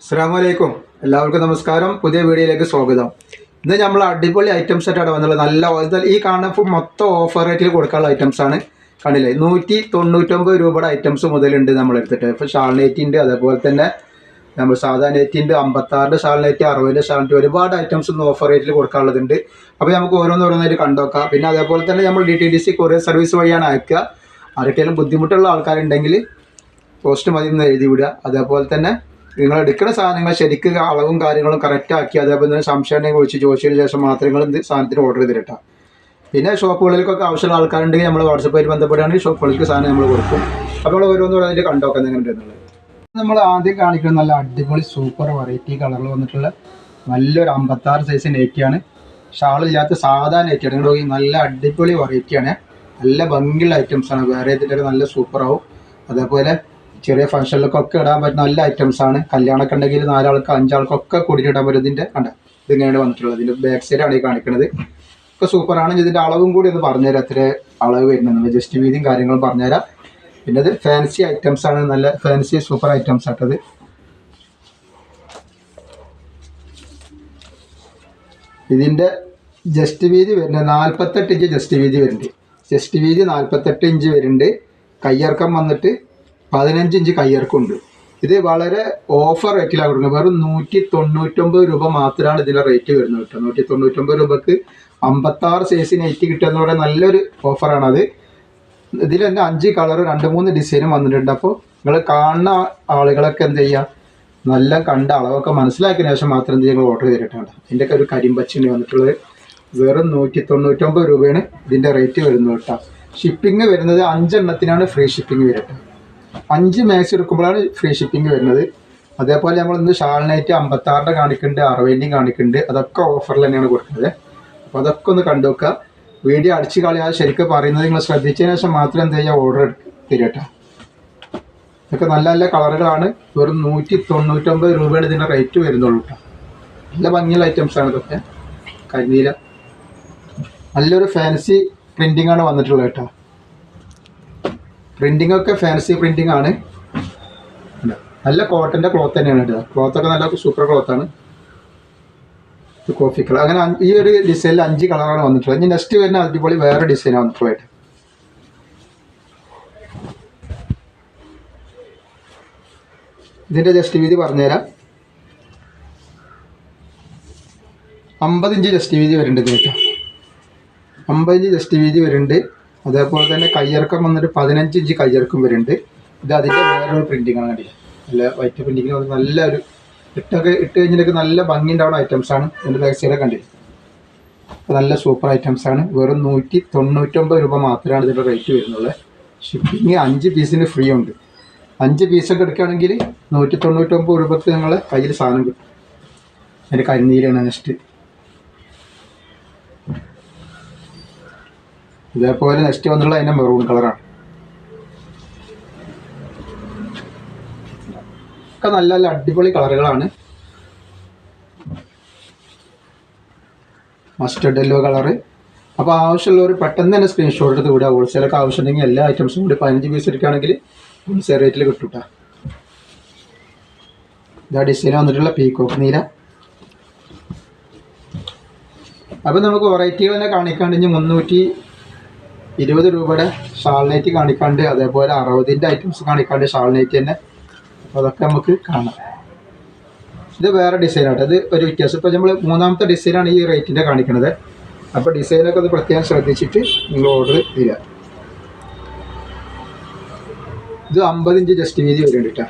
അസ്സാമലൈക്കും എല്ലാവർക്കും നമസ്കാരം. പുതിയ വീഡിയോയിലേക്ക് സ്വാഗതം. ഇന്ന് നമ്മൾ അടിപൊളി ഐറ്റംസ് ആയിട്ടാണ് വന്നുള്ളത് നല്ല ഇത് ഈ കാണുന്ന മൊത്തം ഓഫർ റേറ്റിൽ കൊടുക്കാനുള്ള ഐറ്റംസ് ആണ്. കണ്ടില്ലേ? നൂറ്റി തൊണ്ണൂറ്റൊമ്പത് രൂപയുടെ ഐറ്റംസ് മുതലുണ്ട് നമ്മൾ എടുത്തിട്ട് ഇപ്പോൾ ഷാൾ ഉണ്ട്. അതേപോലെ തന്നെ നമ്മൾ സാധാ നെറ്റിന്റെ അമ്പത്താറിന്റെ ഷാൾ നെറ്റ് അറുപതിന്റെ ഷാൾ നെറ്റ് ഒരുപാട് ഐറ്റംസ് ഒന്ന് ഓഫർ റേറ്റിൽ കൊടുക്കാനുള്ളതുണ്ട്. അപ്പോൾ നമുക്ക് ഓരോന്നോരോന്നായിട്ട് കണ്ടുനോക്കാം. പിന്നെ അതേപോലെ തന്നെ നമ്മൾ D T D C courier service വഴിയാണ് അയക്കുക. ആർക്കെങ്കിലും ബുദ്ധിമുട്ടുള്ള ആൾക്കാരുണ്ടെങ്കിൽ പോസ്റ്റ് മതി എന്ന് എഴുതി വിടുക. അതേപോലെ തന്നെ നിങ്ങൾ എടുക്കുന്ന സാധനങ്ങൾ ശരിക്കും അളവും കാര്യങ്ങളും കറക്റ്റ് ആക്കി അതേപോലെ തന്നെ സംശയം വിളിച്ച് ചോദിച്ചതിന് ശേഷം മാത്രം നിങ്ങൾ സാധനത്തിന് ഓർഡർ ചെയ്തിട്ടാ പിന്നെ ഷോപ്പുകളിലേക്കൊക്കെ ആവശ്യമുള്ള ആൾക്കാരുണ്ടെങ്കിൽ നമ്മൾ വാട്സപ്പായിട്ട് ബന്ധപ്പെടുകയാണെങ്കിൽ ഷോപ്പുകൾക്ക് സാധനം നമ്മൾ കൊടുക്കും. അപ്പോൾ ഓരോന്നും അതിൽ കണ്ടോക്കാം എങ്ങനെ നമ്മൾ ആദ്യം കാണിക്കുന്ന നല്ല അടിപൊളി സൂപ്പർ വെറൈറ്റി കളറിൽ വന്നിട്ടുള്ള നല്ലൊരു അമ്പത്താറ് സൈസ് നെറ്റിയാണ് ഷാളില്ലാത്ത സാധാ നെറ്റിയാണ് നിങ്ങൾ നല്ല അടിപൊളി വെറൈറ്റിയാണ് നല്ല ഭംഗിയുള്ള ആണ്. വേറെ ഇതിന്റെ നല്ല സൂപ്പറാവും അതേപോലെ ചെറിയ ഫംഗ്ഷനിലൊക്കെ ഇടാൻ പറ്റുന്ന നല്ല ഐറ്റംസ് ആണ്. കല്യാണമൊക്കെ ഉണ്ടെങ്കിൽ നാലാൾക്ക് അഞ്ചാൾക്കൊക്കെ കൂടിയിട്ട് ഇടാൻ പറ്റും. ഇതിന്റെ കണ്ട? ഇതിങ്ങനെയാണ് വന്നിട്ടുള്ളത്. ഇതിന്റെ ബാക്ക് സൈഡാണ് ഈ കാണിക്കുന്നത് ഒക്കെ സൂപ്പറാണ് ഇതിന്റെ അളവും കൂടി ഒന്ന് പറഞ്ഞുതരാം. എത്ര അളവ് വരുന്നത് ജസ്റ്റ് വീതിയും കാര്യങ്ങളും പറഞ്ഞുതരാം. പിന്നെ ഇത് ഫാൻസി ഐറ്റംസ് ആണ്. നല്ല ഫാൻസി സൂപ്പർ ഐറ്റംസ് ആട്ടത് ഇതിന്റെ ജസ്റ്റ് വീതി വരുന്നത് നാൽപ്പത്തെട്ട് ഇഞ്ച് ജസ്റ്റ് വീതി വരുന്നുണ്ട്. ജസ്റ്റ് വീതി നാൽപ്പത്തെട്ട് ഇഞ്ച് വരുന്നുണ്ട്. കയ്യിറക്കം വന്നിട്ട് പതിനഞ്ച് ഇഞ്ച് കയ്യിറക്കുണ്ട് ഇത് വളരെ ഓഫർ റേറ്റിലാണ് കൊടുക്കുന്നത്. വെറും നൂറ്റി തൊണ്ണൂറ്റൊമ്പത് രൂപ മാത്രമാണ് ഇതിന്റെ റേറ്റ് വരുന്നത് കേട്ടോ. നൂറ്റി തൊണ്ണൂറ്റൊമ്പത് രൂപക്ക് അമ്പത്താറ് സൈസിന് നെറ്റ് കിട്ടുക എന്ന് പറയുന്ന നല്ലൊരു ഓഫറാണത് ഇതിൽ തന്നെ അഞ്ച് കളർ രണ്ട് മൂന്ന് ഡിസൈനും വന്നിട്ടുണ്ട്. അപ്പോൾ നിങ്ങൾ കാണുന്ന ആളുകളൊക്കെ എന്ത് ചെയ്യുക നല്ല കണ്ട അളവൊക്കെ മനസ്സിലാക്കിയ ശേഷം മാത്രം എന്ത് ചെയ്യുക? ഓർഡർ ചെയ്തിട്ടുണ്ട് ഇതിന്റെയൊക്കെ ഒരു കരിമ്പച്ചിന് വന്നിട്ടുള്ളത് വെറും നൂറ്റി തൊണ്ണൂറ്റൊമ്പത് രൂപയാണ് ഇതിന്റെ റേറ്റ് വരുന്നത് കേട്ടോ. ഷിപ്പിംഗ് വരുന്നത് അഞ്ചെണ്ണത്തിനാണ് ഫ്രീ ഷിപ്പിംഗ് വരുന്നത്. അഞ്ച് മാക്സ് എടുക്കുമ്പോഴാണ് ഫ്രീ ഷിപ്പിംഗ് വരുന്നത്. അതേപോലെ നമ്മൾ ഇന്ന് ഷാൾ നൈറ്റ് അമ്പത്താറിന്റെ കാണിക്കുന്നുണ്ട് അറുപതിന്റെയും കാണിക്കുന്നുണ്ട്. അതൊക്കെ ഓഫറിൽ തന്നെയാണ് കൊടുക്കുന്നത്. അപ്പോൾ അതൊക്കെ ഒന്ന് കണ്ടു വെക്കുക വീഡിയോ അടിച്ച് കളയാതെ ശരിക്കും പറയുന്നത് നിങ്ങൾ ശ്രദ്ധിച്ചതിന് ശേഷം മാത്രം എന്ത് ചെയ്യുക? ഓർഡർ തരട്ടെ ഇതൊക്കെ നല്ല നല്ല കളറുകളാണ്. വെറും നൂറ്റി തൊണ്ണൂറ്റൊമ്പത് രൂപയാണ് ഇതിന്റെ റേറ്റ് വരുന്നുള്ളൂ കേട്ടോ. നല്ല ഭംഗിയുള്ള ഐറ്റംസ് ആണ് ഇതൊക്കെ. കരിനീല. നല്ലൊരു ഫാൻസി പ്രിന്റിങ്ങാണ് വന്നിട്ടുള്ളത് കേട്ടോ. പ്രിന്റിംഗ് ഒക്കെ ഫാൻസി പ്രിന്റിംഗ് ആണ്. നല്ല കോട്ടന്റെ ക്ലോത്ത് തന്നെയാണ് കേട്ടോ. ക്ലോത്ത് ഒക്കെ നല്ല സൂപ്പർ ക്ലോത്ത് ആണ്. കോഫി കളർ അങ്ങനെ ഈ ഒരു ഡിസൈനിൽ അഞ്ച് കളറാണ് വന്നിട്ടുള്ളത്. ഇനി നെക്സ്റ്റ് വരുന്ന അടിപൊളി വേറെ ഡിസൈനാണ് വന്നിട്ടുള്ളത്. ഇതിന്റെ ജസ്റ്റ് വീതി പറഞ്ഞുതരാം. അമ്പത് ഇഞ്ച് ജസ്റ്റ് വീതി വരുന്നുണ്ട് ഇതിനേക്കാം കേട്ടോ അമ്പത് ഇഞ്ച് ജസ്റ്റ് വീതി വരുന്നുണ്ട്. അതേപോലെ തന്നെ കയ്യിറക്കം വന്നിട്ട് പതിനഞ്ച് ഇഞ്ച് കയ്യിറക്കം വരുന്നുണ്ട്. ഇത് അതിന്റെ വേറൊരു പ്രിന്റിംഗ് ആണ് കണ്ടില്ല? നല്ല വൈറ്റ് പ്രിന്റിങ്ങിന് നല്ലൊരു ഇട്ടൊക്കെ ഇട്ട് കഴിഞ്ഞിട്ടൊക്കെ നല്ല ഭംഗി ഐറ്റംസ് ആണ്. എന്റെ ബാക്ക് കണ്ടില്ല? നല്ല സൂപ്പർ ഐറ്റംസ് ആണ്. വെറും നൂറ്റി തൊണ്ണൂറ്റൊമ്പത് രൂപ മാത്രമാണ് ഇതിന്റെ റേറ്റ് വരുന്നത് ഷിപ്പിംഗ് അഞ്ച് പീസിന് ഫ്രീ ഉണ്ട്. അഞ്ച് പീസൊക്കെ എടുക്കുകയാണെങ്കിൽ നൂറ്റി തൊണ്ണൂറ്റൊമ്പത് രൂപക്ക് നിങ്ങളെ കയ്യിൽ സാധനം കിട്ടും. അതിന്റെ കരിനീലാണ് നെക്സ്റ്റ് ഇതേപോലെ നെക്സ്റ്റ് വന്നുള്ള അതിന്റെ മെറൂൺ കളറാണ് ഒക്കെ നല്ല നല്ല അടിപൊളി കളറുകളാണ് മസ്റ്റർഡ് യെല്ലോ കളറ് അപ്പോൾ ആവശ്യമുള്ളവർ പെട്ടെന്ന് തന്നെ സ്ക്രീൻഷോട്ട് എടുത്ത് വിടുക. ഹോൾസെയിലൊക്കെ ആവശ്യമുണ്ടെങ്കിൽ എല്ലാ ഐറ്റംസും കൂടി പതിനഞ്ച് പീസ് എടുക്കുകയാണെങ്കിൽ ഹോൾസെയിൽ റേറ്റിൽ കിട്ടും കേട്ടോ ഇതാ ഡിസൈൻ വന്നിട്ടുള്ള പീക്കോക്ക് നീല. അപ്പോൾ നമുക്ക് വെറൈറ്റികൾ തന്നെ കാണിക്കാണ്ട് മുന്നൂറ്റി ഇരുപത് രൂപയുടെ ഷാൾനൈറ്റ് കാണിക്കാണ്ട് അതേപോലെ അറുപതിന്റെ ഐറ്റംസ് കാണിക്കാണ്ട് ഷാൾനൈറ്റ് തന്നെ. അപ്പോൾ അതൊക്കെ നമുക്ക് കാണാം. ഇത് വേറെ ഡിസൈനാണ് ഇത് ഒരു വ്യത്യാസം. ഇപ്പോൾ നമ്മൾ മൂന്നാമത്തെ ഡിസൈനാണ് ഈ റേറ്റിന്റെ കാണിക്കുന്നത് അപ്പോൾ ഡിസൈനൊക്കെ അത് പ്രത്യേകം ശ്രദ്ധിച്ചിട്ട് നിങ്ങൾ ഓർഡർ തരിക ഇത് അമ്പത് ഇഞ്ച് ജസ്റ്റ് വീതി വരുന്നുണ്ട്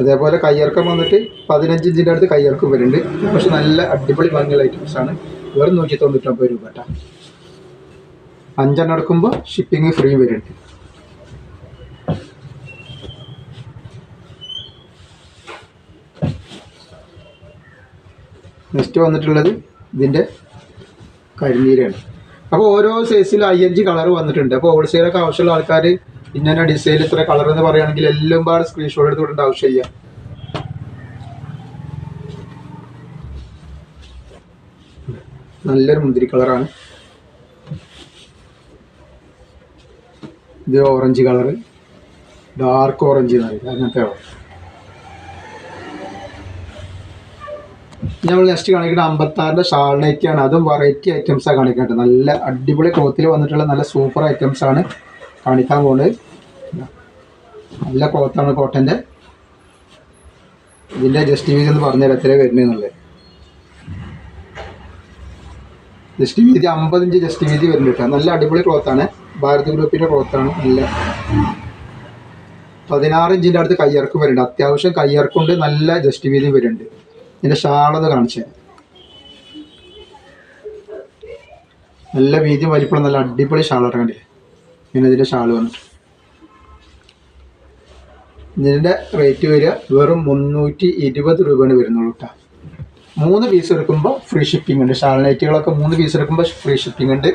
അതേപോലെ കയ്യിറക്കം വന്നിട്ട് പതിനഞ്ച് ഇഞ്ചിന്റെ അടുത്ത് കയ്യിറക്കം വരുന്നുണ്ട്. പക്ഷെ നല്ല അടിപൊളി ഭംഗിയുള്ള ഐറ്റംസ് ആണ്. വെറും നൂറ്റി തൊണ്ണൂറ്റൊമ്പത് രൂപ കേട്ടോ അഞ്ചെണ്ണം എടുക്കുമ്പോൾ ഷിപ്പിംഗ് ഫ്രീ വരുന്നുണ്ട് നെക്സ്റ്റ് വന്നിട്ടുള്ളത് ഇതിന്റെ കരിനീരാണ്. അപ്പോൾ ഓരോ സൈസിൽ ജി കളർ വന്നിട്ടുണ്ട്. അപ്പോൾ ഹോൾസെയിലൊക്കെ ആവശ്യമുള്ള ആൾക്കാർ ഇന്ന ഡിസൈൻ ഇത്ര കളർ എന്ന് പറയുകയാണെങ്കിൽ എല്ലാം പാട് സ്ക്രീൻഷോട്ട് എടുത്ത് വിടേണ്ട ആവശ്യമില്ല. നല്ലൊരു മുന്തിരി കളറാണ്. ഇത് ഓറഞ്ച് കളറ്. ഡാർക്ക് ഓറഞ്ച് എന്ന് പറയുന്നത്. അങ്ങനത്തെ കളർ നമ്മൾ നെക്സ്റ്റ് കാണിക്കുന്നത് അമ്പത്താറിന്റെ ആണ് അതും വെറൈറ്റി ഐറ്റംസാണ് കാണിക്കേണ്ടത്. നല്ല അടിപൊളി ക്ലോത്തിൽ വന്നിട്ടുള്ള നല്ല സൂപ്പർ ഐറ്റംസ് ആണ് കാണിക്കാൻ പോകുന്നത് നല്ല ക്ലോത്താണ് കോട്ടന്റെ ഇതിന്റെ ജസ്റ്റ് വീതി എന്ന് പറഞ്ഞാൽ എത്ര വരുന്നതെന്നുള്ളത്. ജസ്റ്റ് വീതി അമ്പത് ഇഞ്ച് ജസ്റ്റ് വീതി വരുന്നുണ്ട് നല്ല അടിപൊളി ക്ലോത്താണ് ഭാരത് ഗ്രൂപ്പിന്റെ ക്ലോത്താണ് നല്ല പതിനാറ് ഇഞ്ചിന്റെ അടുത്ത് കയ്യിറക്കും വരുന്നുണ്ട്. അത്യാവശ്യം കയ്യിറക്കുണ്ട് നല്ല ജസ്റ്റ് വീതി വരുന്നുണ്ട്. ഇതിന്റെ ഷാളത് കാണിച്ചു. നല്ല വീതി വലിപ്പം നല്ല അടിപൊളി ഷാൾ കണ്ടില്ലേ? പിന്നെ ഇതിന്റെ ഷാൾ വന്നിട്ട് ഇതിന്റെ റേറ്റ് വരിക വെറും മുന്നൂറ്റി ഇരുപത് രൂപയാണ് വരുന്നുള്ളൂ കേട്ടോ. മൂന്ന് പീസ് എടുക്കുമ്പോൾ ഫ്രീ ഷിപ്പിംഗ് ഉണ്ട്. ഷാൾ നൈറ്റുകളൊക്കെ മൂന്ന് പീസ് എടുക്കുമ്പോൾ ഫ്രീ ഷിപ്പിംഗ് ഉണ്ട്.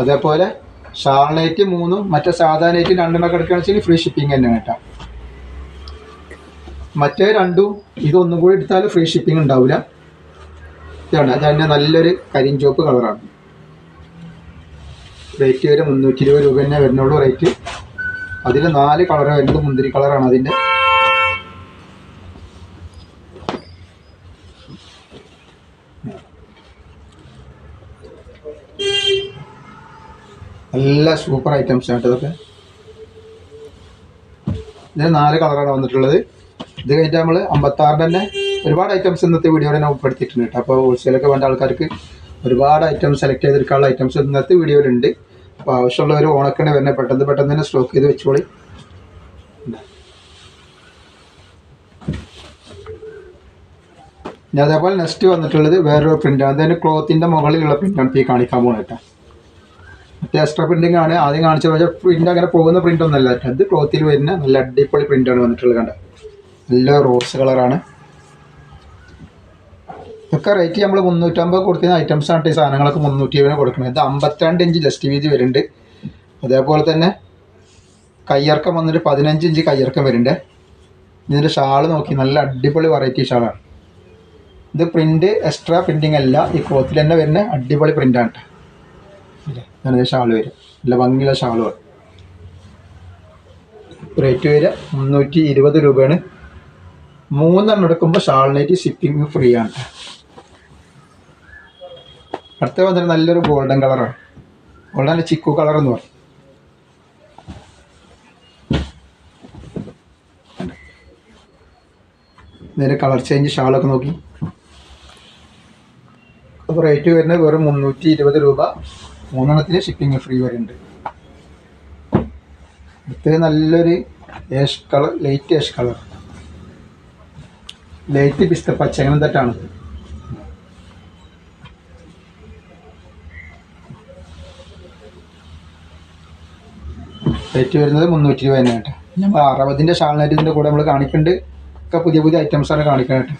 അതേപോലെ ഷാൾ നൈറ്റ് മൂന്നും മറ്റേ സാധാ നൈറ്റ് രണ്ടെണ്ണൊക്കെ എടുക്കുകയാണെന്ന് വെച്ചാൽ ഫ്രീ ഷിപ്പിംഗ് തന്നെയാണ് കേട്ടോ. മറ്റേ രണ്ടും ഇതൊന്നും കൂടി എടുത്താൽ ഫ്രീ ഷിപ്പിംഗ് ഉണ്ടാവില്ല ഇതാണ്. അതന്നെ നല്ലൊരു കരിഞ്ചോപ്പ് കളറാണ് റേറ്റ് വരെ മുന്നൂറ്റി ഇരുപത് രൂപ തന്നെ വരുന്നുള്ളൂ റേറ്റ് അതിൽ നാല് കളർ വരുന്നത് മുന്തിരി കളറാണ് അതിന്റെ നല്ല സൂപ്പർ ഐറ്റംസ് ആണ് ഇതൊക്കെ. ഇതിന് നാല് കളറാണ് വന്നിട്ടുള്ളത്. ഇത് കഴിഞ്ഞിട്ട് നമ്മൾ അമ്പത്താറിന്റെ തന്നെ ഒരുപാട് ഐറ്റംസ് ഇന്നത്തെ വീഡിയോയിൽ തന്നെ ഉൾപ്പെടുത്തിയിട്ടുണ്ട് കേട്ടോ അപ്പോൾ ഹോൾസെയിലൊക്കെ വേണ്ട ആൾക്കാർക്ക് ഒരുപാട് ഐറ്റംസ് സെലക്ട് ചെയ്തെടുക്കാനുള്ള ഐറ്റംസ് ഇന്നത്തെ വീഡിയോയിലുണ്ട് അപ്പോൾ ആവശ്യമുള്ളവർ ഓണക്കണ വരണേ പെട്ടെന്ന് പെട്ടെന്ന് തന്നെ സ്റ്റോക്ക് ചെയ്ത് വെച്ചോളി. ഇനി അതേപോലെ നെക്സ്റ്റ് വന്നിട്ടുള്ളത് വേറൊരു പ്രിന്റാണ് അതായത് ക്ലോത്തിന്റെ മുകളിലുള്ള പ്രിന്റാണ് ഇപ്പോൾ ഈ കാണിക്കാൻ പോകുന്നത് കേട്ടോ എക്സ്ട്രാ പ്രിന്റിംഗ് ആണ് ആദ്യം കാണിച്ച പക്ഷേ പ്രിന്റ് അങ്ങനെ പോകുന്ന പ്രിന്റ് ഒന്നല്ല ഇത് ക്ലോത്തിൽ വരുന്ന നല്ല അടിപൊളി പ്രിന്റാണ് വന്നിട്ടുള്ളത് കണ്ട? നല്ല റോസ് കളറാണ് ഇതൊക്കെ റേറ്റ് നമ്മൾ മുന്നൂറ്റമ്പത് കൊടുക്കുന്ന ഐറ്റംസ് ആണ് ഈ സാധനങ്ങളൊക്കെ മുന്നൂറ്റി എഴുപതിന് കൊടുക്കുന്നത്. ഇത് അമ്പത്തിരണ്ട് ഇഞ്ച് ജസ്റ്റ് വീതി വരുന്നുണ്ട്. അതേപോലെ തന്നെ കയ്യിറക്കം വന്നിട്ട് പതിനഞ്ച് ഇഞ്ച് കയ്യിറക്കം വരുന്നുണ്ട്. ഇതിന്റെ ഷാൾ നോക്കി നല്ല അടിപൊളി വെറൈറ്റി ഷാളാണ്. ഇത് പ്രിന്റ് എക്സ്ട്രാ പ്രിന്റിംഗ് അല്ല ഈ ക്ലോത്തിൽ തന്നെ വരുന്ന അടിപൊളി പ്രിന്റാണ് അങ്ങനെ ഷാൾ വരും. നല്ല ഭംഗിയുള്ള ഷാളുകൾ റേറ്റ് വരിക മുന്നൂറ്റി ഇരുപത് രൂപയാണ്. മൂന്നെണ്ണം എടുക്കുമ്പോൾ ഷാളിനേറ്റ് ഷിപ്പിംഗ് ഫ്രീ ആണ്. അടുത്ത വന്നിട്ട് നല്ലൊരു ഗോൾഡൻ കളറാണ് ഗോൾഡൻ അല്ല ചിക്കു കളർ എന്ന് പറയും. നേരെ കളർ ചേഞ്ച് ഷാളൊക്കെ നോക്കി. അപ്പോൾ റേറ്റ് വരുന്നത് വെറും മുന്നൂറ്റി ഇരുപത് രൂപ. മൂന്നെണ്ണത്തിന് ഷിപ്പിംഗ് ഫ്രീ വരുന്നുണ്ട് അടുത്തത് നല്ലൊരു ash colour light ash colour light പിസ്ത പച്ച അങ്ങനെ തെറ്റാണ് റേറ്റ് വരുന്നത് മുന്നൂറ്റി രൂപ തന്നെ കേട്ടോ. നമ്മൾ അറുപതിന്റെ ഷാൾനായിട്ട് ഇതിന്റെ കൂടെ നമ്മൾ കാണിക്കുന്നുണ്ട് ഒക്കെ പുതിയ പുതിയ ഐറ്റംസാണ് കാണിക്കുന്നത് കേട്ടോ.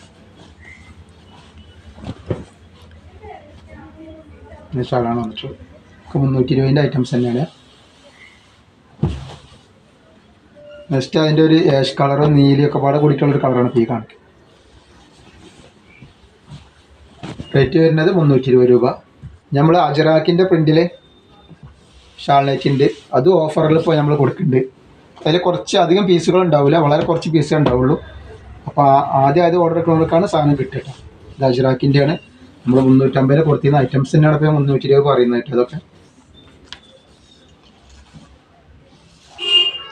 ഷാളാണ് വന്നിട്ടുള്ളത്. ഒക്കെ മുന്നൂറ്റി ഇരുപതിന്റെ ഐറ്റംസ് തന്നെയാണ്. നെക്സ്റ്റ് അതിന്റെ ഒരു ഏഷ് കളറും നീലിയൊക്കെ പാടെ കൂടിയിട്ടുള്ളൊരു കളറാണ് ഈ കാണിക്കുന്നത് റേറ്റ് വരുന്നത് മുന്നൂറ്റി ഇരുപത് രൂപ. നമ്മൾ അജറാക്കിന്റെ പ്രിന്റിൽ ഷാൾനൈറ്റ് അത് ഓഫറിൽ ഇപ്പോൾ നമ്മൾ കൊടുക്കുന്നുണ്ട്. അതിൽ കുറച്ച് അധികം പീസുകൾ ഉണ്ടാവില്ല വളരെ കുറച്ച് പീസേ ഉണ്ടാവുള്ളൂ. അപ്പോൾ ആദ്യം ആദ്യം ഓർഡർ എടുക്കുന്നവർക്കാണ് സാധനം കിട്ടുക കേട്ടോ. ഇത് അജറാക്കിന്റെയാണ്. നമ്മൾ മുന്നൂറ്റമ്പതിന് കൊടുത്തിരുന്ന ഐറ്റംസ് തന്നെയാണ് ഇപ്പോൾ മുന്നൂറ്റി ഇരുപത് പറയുന്നത് കേട്ടോ. അതൊക്കെ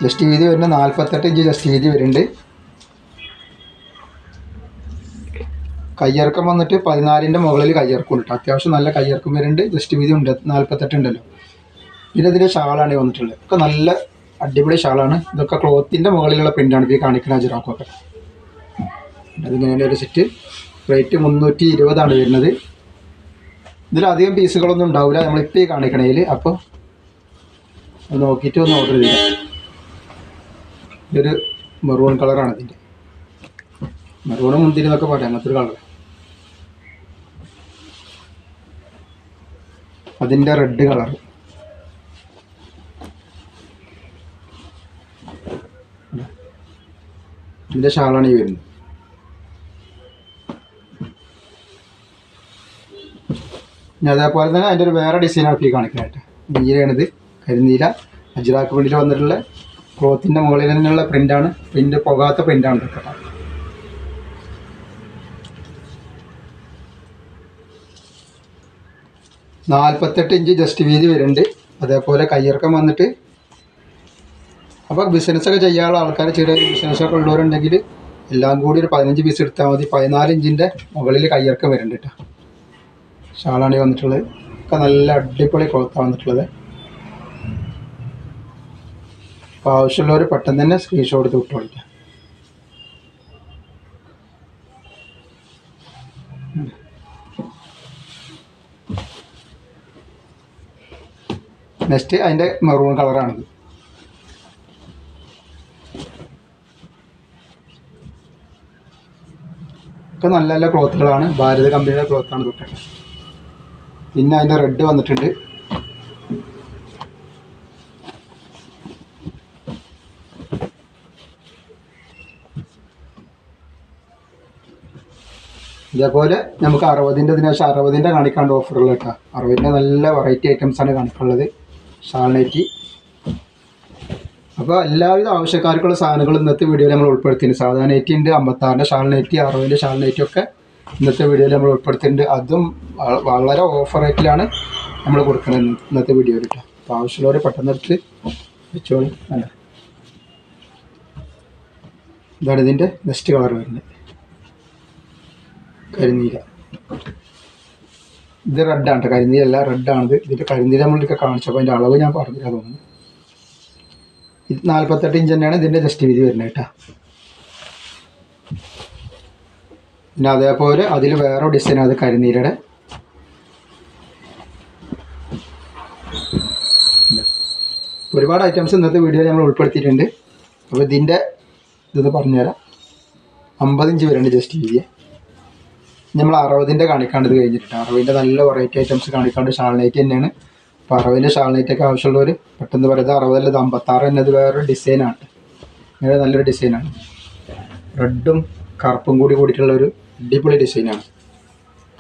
ജസ്റ്റ് വീതി വരുന്ന. നാൽപ്പത്തെട്ട് ഇഞ്ച് ജസ്റ്റ് വീതി വരുന്നുണ്ട്. കയ്യിറക്കം വന്നിട്ട് പതിനാലിന്റെ മുകളിൽ കയ്യിറക്കം ഉണ്ട് അത്യാവശ്യം നല്ല കയ്യിറക്കം വരുന്നുണ്ട്. ജസ്റ്റ് വീതി ഉണ്ട്. നാൽപ്പത്തെട്ട് ഉണ്ടല്ലോ. പിന്നെ ഇതിന്റെ ഷാളാണ് വന്നിട്ടുള്ളത്. ഒക്കെ നല്ല അടിപൊളി ഷാളാണ്. ഇതൊക്കെ ക്ലോത്തിന്റെ മുകളിലുള്ള പ്രിന്റാണ് ഇപ്പോൾ കാണിക്കുന്ന ജിറാക്കൊക്കെ അതിങ്ങനെ ഒരു സെറ്റ്. റേറ്റ് മുന്നൂറ്റി ഇരുപതാണ് വരുന്നത്. ഇതിലധികം പീസുകളൊന്നും ഉണ്ടാവില്ല. നമ്മളിപ്പോൾ ഈ കാണിക്കണേൽ അപ്പോൾ നോക്കിയിട്ട് ഒന്ന് ഓർഡർ ചെയ്യാം. ഇതൊരു മെറൂൺ കളറാണ് ഇതിന്റെ. മെറൂണും മുന്തിരി എന്നൊക്കെ പറയാം അങ്ങനത്തെ ഒരു കളർ അതിന്റെ റെഡ് കളർ ഇതിന്റെ ഷാളാണ് ഈ വരുന്നത്. ഇനി അതേപോലെ തന്നെ അതിന്റെ ഒരു വേറെ ഡിസൈനാണ് ആക്കി കാണിക്കാനായിട്ട് നീലയാണിത്. കരിനീല. അജിറാക്ക് വേണ്ടിയിട്ട് വന്നിട്ടുള്ള ക്ലോത്തിന്റെ മുകളിൽ തന്നെയുള്ള പ്രിന്റാണ് പ്രിന്റ് പോകാത്ത പ്രിന്റാണ് കേട്ടോ നാൽപ്പത്തെട്ട് ഇഞ്ച് ജസ്റ്റ് വീതി വരുന്നുണ്ട്. അതേപോലെ കയ്യിറക്കം വന്നിട്ട്. അപ്പോൾ ബിസിനസ്സൊക്കെ ചെയ്യാനുള്ള ആൾക്കാർ ചെറിയ ബിസിനസ്സൊക്കെ ഉള്ളവരുണ്ടെങ്കിൽ എല്ലാം കൂടി ഒരു പതിനഞ്ച് പീസ് എടുത്താൽ മതി. പതിനാല് ഇഞ്ചിന്റെ മുകളിൽ കയ്യിറക്കം വരുന്നുണ്ട് കേട്ടോ. ഷാളാണ് വന്നിട്ടുള്ളത്. ഒക്കെ നല്ല അടിപൊളി ക്ലോത്താണ് വന്നിട്ടുള്ളത്. അപ്പോൾ ആവശ്യമുള്ളവർ പെട്ടെന്ന് തന്നെ സ്ക്രീൻഷോട്ട് എടുത്ത് വിട്ടോളിക്കാം നെക്സ്റ്റ് അതിന്റെ മെറൂൺ കളറാണിത് ഒക്കെ നല്ല നല്ല ക്ലോത്തുകളാണ് ഭാരത് കമ്പനിയുടെ ക്ലോത്താണ് ഇതൊക്കെ പിന്നെ അതിന്റെ റെഡ് വന്നിട്ടുണ്ട്. ഇതേപോലെ നമുക്ക് അറുപതിന്റെ ശേഷം അറുപതിന്റെ കാണിക്കാണ്ട് ഓഫറുകൾ കേട്ടോ. അറുപതിന്റെ നല്ല വെറൈറ്റി ഐറ്റംസ് ആണ് ഷാൾ ഷാൾനൈറ്റി. അപ്പോൾ എല്ലാവിധ ആവശ്യക്കാർക്കുള്ള സാധനങ്ങൾ ഇന്നത്തെ വീഡിയോയിൽ നമ്മൾ ഉൾപ്പെടുത്തിയിട്ടുണ്ട്. നെറ്റി ഉണ്ട് അമ്പത്താറിന്റെ ഷാൾ നൈറ്റി അറുപതിന്റെ ഷാൾ നൈറ്റി ഒക്കെ ഇന്നത്തെ വീഡിയോയിൽ നമ്മൾ ഉൾപ്പെടുത്തിയിട്ടുണ്ട്. അതും വളരെ ഓഫർ റേറ്റിലാണ് നമ്മൾ കൊടുക്കുന്നത് ഇന്നത്തെ വീഡിയോയിൽ കേട്ടോ. അപ്പോൾ ആവശ്യമുള്ളവർ പെട്ടെന്ന് എടുത്ത് വെച്ചോളൂ. അല്ല ഇതാണ് ഇതിന്റെ നെക്സ്റ്റ് കളർ വരുന്നത്. കരിനീല. ഇത് റെഡാണ് കേട്ടോ കരിനീലല്ല റെഡാണിത് ഇതിന്റെ കരിനീല നമ്മളിതൊക്കെ കാണിച്ചപ്പോൾ അതിന്റെ അളവ് ഞാൻ പറഞ്ഞില്ല തോന്നുന്നു. ഇത് നാൽപ്പത്തെട്ട് ഇഞ്ച് തന്നെയാണ് ഇതിന്റെ ജസ്റ്റ് വീതി വരുന്നത് കേട്ടോ പിന്നെ അതേപോലെ അതിൽ വേറെ ഡിസൈൻ അത് കരിനീലയുടെ. ഒരുപാട് ഐറ്റംസ് ഇന്നത്തെ വീഡിയോയിൽ നമ്മൾ ഉൾപ്പെടുത്തിയിട്ടുണ്ട്. അപ്പോൾ ഇതിന്റെ ഇതൊന്ന് പറഞ്ഞുതരാം. അമ്പത് ഇഞ്ച് വരുന്നുണ്ട് ജസ്റ്റ് വീതിയെ. നമ്മൾ അറുപതിന്റെ കാണിക്കാണ്ട് ഇത് കഴിഞ്ഞിട്ട് അറുപതിന്റെ നല്ല വെറൈറ്റി ഐറ്റംസ് കാണിക്കാണ്ട് ഷാൾനൈറ്റ് തന്നെയാണ്. അപ്പോൾ അറുപതിന്റെ ഷാൾനൈറ്റൊക്കെ ആവശ്യമുള്ളവർ പെട്ടെന്ന് പറയുന്നത് അറുപതല്ലത് അമ്പത്താറ് തന്നെ ഇത് വേറൊരു ഡിസൈനാണ് അങ്ങനെ നല്ലൊരു ഡിസൈനാണ് റെഡും കറുപ്പും കൂടി കൂടിയിട്ടുള്ള ഒരു അടിപൊളി ഡിസൈനാണ്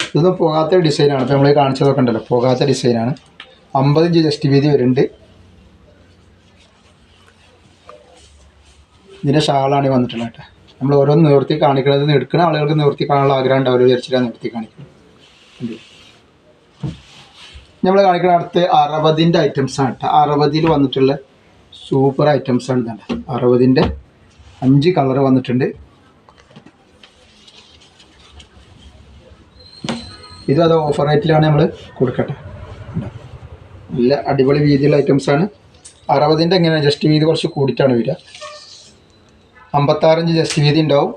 ഇതൊന്നും പോകാത്ത ഡിസൈനാണ് ഇപ്പോൾ നമ്മൾ കാണിച്ചതൊക്കെ ഉണ്ടല്ലോ പോകാത്ത ഡിസൈനാണ് അമ്പത് ഇഞ്ച് ജസ്റ്റ് വീതി വരുന്നുണ്ട്. ഇതിന്റെ ഷാളാണ് വന്നിട്ടുള്ളത് കേട്ടോ. നമ്മൾ ഓരോന്ന് നിവർത്തി കാണിക്കുന്നത് എടുക്കുന്ന ആളുകൾക്ക് നിവർത്തി കാണാനുള്ള ആഗ്രഹം ഉണ്ടാവില്ല വിചാരിച്ചിട്ടാണ് നിവർത്തി കാണിക്കുന്നത്. നമ്മൾ കാണിക്കുന്ന അടുത്ത് അറുപതിന്റെ ഐറ്റംസ് ആണ് കേട്ടോ. അറുപതിൽ വന്നിട്ടുള്ള സൂപ്പർ ഐറ്റംസ് ആണ് ഇതാണ് അറുപതിന്റെ അഞ്ച് കളർ വന്നിട്ടുണ്ട്. ഇതും അത് ഓഫർ റേറ്റിലാണ് നമ്മൾ കൊടുക്കട്ടെ. നല്ല അടിപൊളി വീതിയുള്ള ഐറ്റംസ് ആണ്. അറുപതിന്റെ എങ്ങനെയാണ്? ജസ്റ്റ് വീതി കുറച്ച് കൂടിയിട്ടാണ് വരിക. അമ്പത്താറഞ്ച് ജസ്റ്റ് വീതി ഉണ്ടാവും.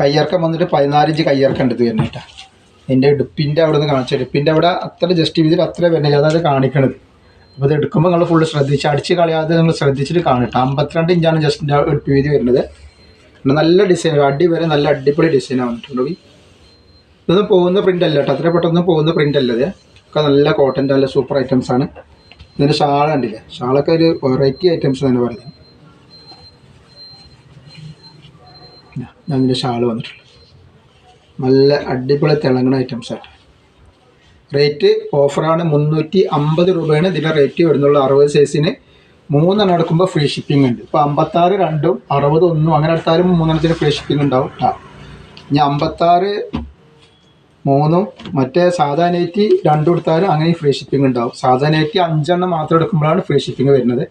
കയ്യിറക്കം വന്നിട്ട് പതിനാലിഞ്ച് കയ്യിറക്കം ഉണ്ട് വരുന്നത് കേട്ടോ. എന്റെ ഇടുപ്പിന്റെ അവിടെ നിന്ന് കാണിച്ചു ഇടുപ്പിന്റെ അവിടെ അത്ര ജസ്റ്റ് വീതിയിൽ അത്ര വരുന്നില്ല അതാണ് കാണിക്കണത്. അപ്പോൾ ഇത് എടുക്കുമ്പോൾ നിങ്ങൾ ഫുള്ള് ശ്രദ്ധിച്ച് അടിച്ച് കളയാതെ നിങ്ങൾ ശ്രദ്ധിച്ചിട്ട് കാണിട്ടോ. അമ്പത്തിരണ്ട് ഇഞ്ചാണ് ജസ്റ്റ് ഇടുപ്പ് വീതി വരുന്നത്. നല്ല ഡിസൈൻ അടി വരെ നല്ല അടിപൊളി ഡിസൈനാണ് വന്നിട്ടുള്ളത് ഇതൊന്നും പോകുന്ന പ്രിന്റ് അല്ല കേട്ടോ. അത്ര പെട്ടെന്ന് പോകുന്ന പ്രിന്റ് അല്ലത് ഒക്കെ നല്ല കോട്ടന്റെ നല്ല സൂപ്പർ ഐറ്റംസ് ആണ്. ഇതിന്റെ ഷാള കണ്ടില്ലേ? ഷാളൊക്കെ ഒരു വെറൈറ്റി ഐറ്റംസ് തന്നെ പറഞ്ഞു ഞാൻ ഇതിന്റെ ഷാൾ വന്നിട്ടുള്ളത് നല്ല അടിപൊളി തിളങ്ങുന്ന ഐറ്റംസ് ആയിട്ട്. റേറ്റ് ഓഫറാണ് മുന്നൂറ്റി അമ്പത് രൂപയാണ്. ഇതിന്റെ റേറ്റ് വരുന്നുള്ളൂ അറുപത് സൈസിന് മൂന്നെണ്ണം എടുക്കുമ്പോൾ ഫ്രീ ഷിപ്പിംഗ് ഉണ്ട്. ഇപ്പോൾ അമ്പത്താറ് രണ്ടും അറുപത് ഒന്നും അങ്ങനെ എടുത്താലും മൂന്നെണ്ണത്തിന് ഫ്രീ ഷിപ്പിംഗ് ഉണ്ടാവും. ഇനി അമ്പത്താറ് മൂന്നും മറ്റേ സാധാ നൈറ്റി രണ്ടും എടുത്താലും അങ്ങനെ ഫ്രീ ഷിപ്പിംഗ് ഉണ്ടാവും. സാധാ നൈറ്റി അഞ്ചെണ്ണം മാത്രം എടുക്കുമ്പോഴാണ് ഫ്രീ ഷിപ്പിംഗ് വരുന്നത്.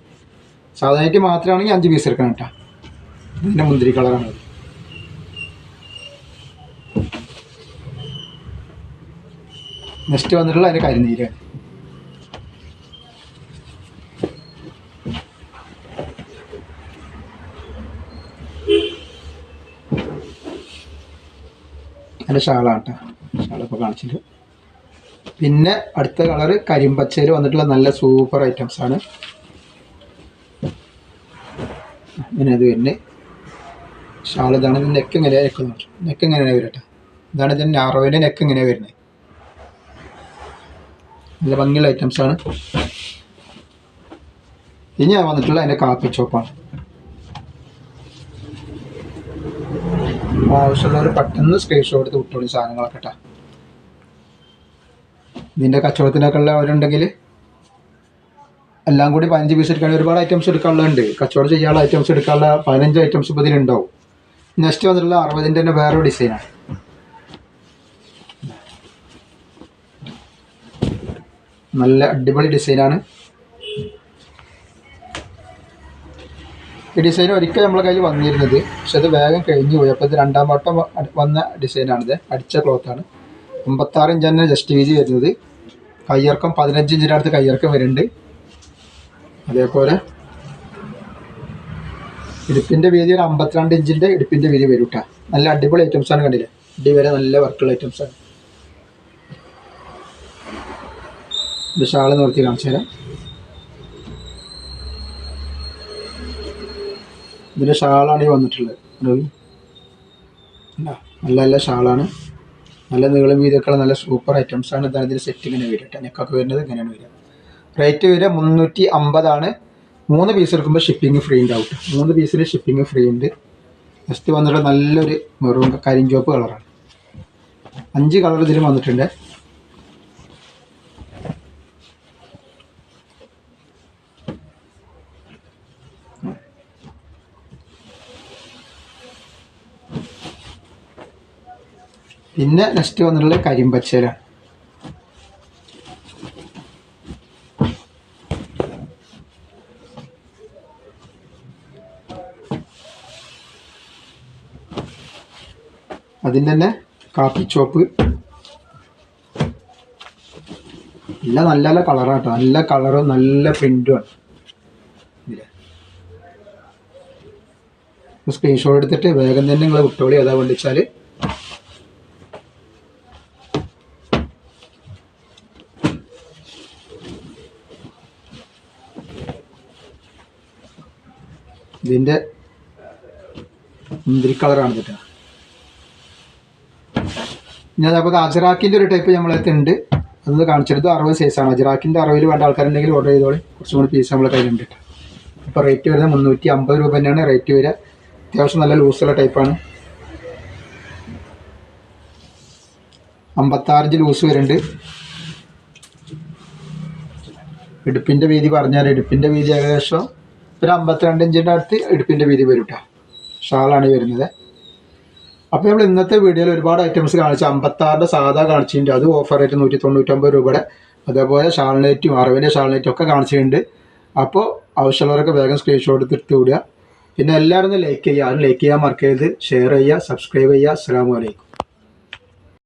സാധാ നൈറ്റി മാത്രമാണെങ്കിൽ അഞ്ച് പീസ് എടുക്കണം കേട്ടോ. ഇതിന്റെ മുന്തിരി കളറാണ് നെക്സ്റ്റ് വന്നിട്ടുള്ള അതിന്റെ കരിനീര്. അതിന്റെ ഷാളാണ് കേട്ടോ കാണിച്ചില്ല പിന്നെ അടുത്ത കളറ് കരിമ്പച്ചയിൽ വന്നിട്ടുള്ള നല്ല സൂപ്പർ ഐറ്റംസ് ആണ്. ഇങ്ങനെ അത് വരുന്നത് ഷാൾ ഇതാണ് ഇത് നെക്ക് ഇങ്ങനെ നെക്ക്. നെക്ക് എങ്ങനെയാണ് വരട്ടെ. ഇതാണ് ഇതിന്റെ നാറോവിന്റെ നെക്ക് എങ്ങനെയാണ് വരുന്നത് നല്ല ഭംഗിയുള്ള ഐറ്റംസ് ആണ്. ഇനി വന്നിട്ടുള്ള അതിന്റെ കാപ്പി ചോപ്പാണ് ആവശ്യമുള്ളവർ പെട്ടെന്ന് സ്ക്രീൻഷോട്ട് എടുത്ത് വിട്ടോളി സാധനങ്ങളൊക്കെ കേട്ടോ ഇതിന്റെ കച്ചവടത്തിനൊക്കെ ഉള്ളവരുണ്ടെങ്കിൽ എല്ലാം കൂടി പതിനഞ്ച് പീസ് എടുക്കാൻ ഒരുപാട് ഐറ്റംസ് എടുക്കാനുള്ളതുണ്ട്. കച്ചവടം ചെയ്യാനുള്ള ഐറ്റംസ് എടുക്കാനുള്ള പതിനഞ്ച് ഐറ്റംസ് ഇപ്പോൾ ഇതിലുണ്ടാവും. നെക്സ്റ്റ് വന്നിട്ടുള്ള അറുപതിന്റെ തന്നെ വേറൊരു ഡിസൈനാണ് നല്ല അടിപൊളി ഡിസൈനാണ് ഈ ഡിസൈൻ ഒരിക്കൽ നമ്മളെ കയ്യിൽ വന്നിരുന്നത്. പക്ഷെ അത് വേഗം കഴിഞ്ഞു പോയി. അപ്പോൾ ഇത് രണ്ടാം വട്ടം വന്ന ഡിസൈനാണിത് അടിച്ച ക്ലോത്താണ് അമ്പത്താറ് ഇഞ്ച് തന്നെ ജസ്റ്റ് വീതി വരുന്നത്. കയ്യിറക്കം പതിനഞ്ച് ഇഞ്ചിന്റെ അടുത്ത് കയ്യിറക്കം വരുന്നുണ്ട്. അതേപോലെ ഇടുപ്പിന്റെ വീതി ഒരു അമ്പത്തിരണ്ട് ഇഞ്ചിന്റെ ഇടുപ്പിന്റെ വീതി വരും കേട്ടോ നല്ല അടിപൊളി ഐറ്റംസ് ആണ് കണ്ടില്ലേ? ഇടി വരെ നല്ല വർക്കുള്ള ഐറ്റംസ് ആണ്. ഷാൾ നിർത്തി കാണിച്ചു തരാം ഇതിന്റെ ഷാളാണ് ഈ വന്നിട്ടുള്ളത്. റവി? നല്ല നല്ല ഷാളാണ്. നല്ല നീളം വീതിയൊക്കെയുള്ള നല്ല സൂപ്പർ ഐറ്റംസ് ആണ്. ഇതാണ് ഇതിന്റെ സെറ്റ് ഇങ്ങനെ വരിക കേട്ടോ. നെക്കൊക്കെ വരുന്നത് ഇങ്ങനെയാണ് വരിക. റേറ്റ് വരിക മുന്നൂറ്റി അമ്പതാണ് മൂന്ന് പീസ് എടുക്കുമ്പോൾ ഷിപ്പിംഗ് ഫ്രീ ഉണ്ട് ഔട്ട് മൂന്ന് പീസിന് ഷിപ്പിംഗ് ഫ്രീ ഉണ്ട്. ജസ്റ്റ് വന്നിട്ട് നല്ലൊരു മെറൂൺ കരിഞ്ചോപ്പ് കളറാണ് അഞ്ച് കളർ ഇതിൽ വന്നിട്ടുണ്ട്. പിന്നെ നെക്സ്റ്റ് വന്നിട്ടുള്ളത് കരിമ്പച്ചര. അതിന്റെ തന്നെ കാപ്പിച്ചോപ്പ് നല്ല നല്ല നല്ല കളറാണ് കേട്ടോ. നല്ല കളറും നല്ല പ്രിന്റുമാണ് സ്ക്രീൻഷോട്ട് എടുത്തിട്ട് വേഗം തന്നെ നിങ്ങൾ വിട്ടോളി. ഏതാ വേണ്ടിച്ചാൽ ഇതിന്റെ മുന്തിരി കളറാണ് കേട്ടോ. ഇനി അതേപോലെ അജറാക്കിന്റെ ഒരു ടൈപ്പ് നമ്മളടുത്ത് ഉണ്ട്. അതൊന്ന് കാണിച്ചെടുത്തു. അറുപത് സൈസാണ് അജറാക്കിന്റെ അറുപതിൽ വേണ്ട ആൾക്കാരുണ്ടെങ്കിൽ ഓർഡർ ചെയ്തോളി. കുറച്ചും കൂടി പീസ് നമ്മളെ കയ്യിലുണ്ട് ഇപ്പോൾ റേറ്റ് വരുന്നത് മുന്നൂറ്റി അമ്പത് രൂപ തന്നെയാണ്. റേറ്റ് വരിക. അത്യാവശ്യം നല്ല ലൂസുള്ള ടൈപ്പാണ് അമ്പത്താറിഞ്ച് ലൂസ് വരുന്നുണ്ട്. ഇടുപ്പിന്റെ വീതി പറഞ്ഞാൽ ഇടുപ്പിന്റെ വീതി ഏകദേശം ഒരു അമ്പത്തിരണ്ട് ഇഞ്ചിന്റെ അടുത്ത് ഇടുപ്പിന്റെ വീതി വരും കേട്ടോ ഷാളാണ് വരുന്നത്. അപ്പോൾ നമ്മൾ ഇന്നത്തെ വീഡിയോയിൽ ഒരുപാട് ഐറ്റംസ് കാണിച്ചു. അമ്പത്താറിന്റെ സാധാ കാണിച്ചിട്ടുണ്ട്. അത് ഓഫർ റേറ്റ് നൂറ്റി തൊണ്ണൂറ്റൊമ്പത് രൂപയുടെ. അതേപോലെ ഷാൾനേറ്റും അറിവിന്റെ ഷാൾനേറ്റും ഒക്കെ കാണിച്ചിട്ടുണ്ട്. അപ്പോൾ ആവശ്യമുള്ളവരൊക്കെ വേഗം സ്ക്രീൻഷോട്ട് എടുത്ത് വിടുക. പിന്നെ എല്ലാവരും ലൈക്ക് ചെയ്യുക. ആരും ലൈക്ക് ചെയ്യാൻ മറക്കരുത്. ഷെയർ ചെയ്യുക സബ്സ്ക്രൈബ് ചെയ്യുക. അസ്സാം വലൈക്കും